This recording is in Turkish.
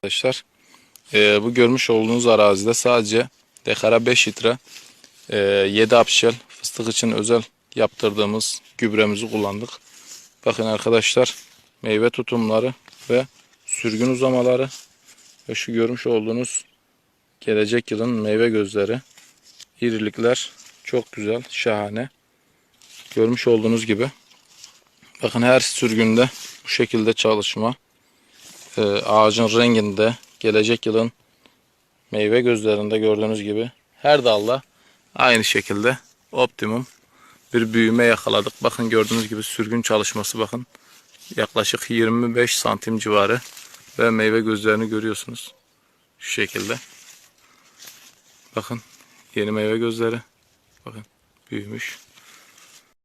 arkadaşlar. Ee, bu görmüş olduğunuz arazide sadece dekara 5 litre e, 7 apşel fıstık için özel yaptırdığımız gübremizi kullandık. Bakın arkadaşlar meyve tutumları ve sürgün uzamaları ve şu görmüş olduğunuz gelecek yılın meyve gözleri irilikler çok güzel şahane görmüş olduğunuz gibi bakın her sürgünde bu şekilde çalışma Ee, ağacın renginde gelecek yılın meyve gözlerinde gördüğünüz gibi her dalda aynı şekilde optimum bir büyüme yakaladık. Bakın gördüğünüz gibi sürgün çalışması bakın yaklaşık 25 santim civarı ve meyve gözlerini görüyorsunuz. Şu şekilde. Bakın yeni meyve gözleri. Bakın büyümüş.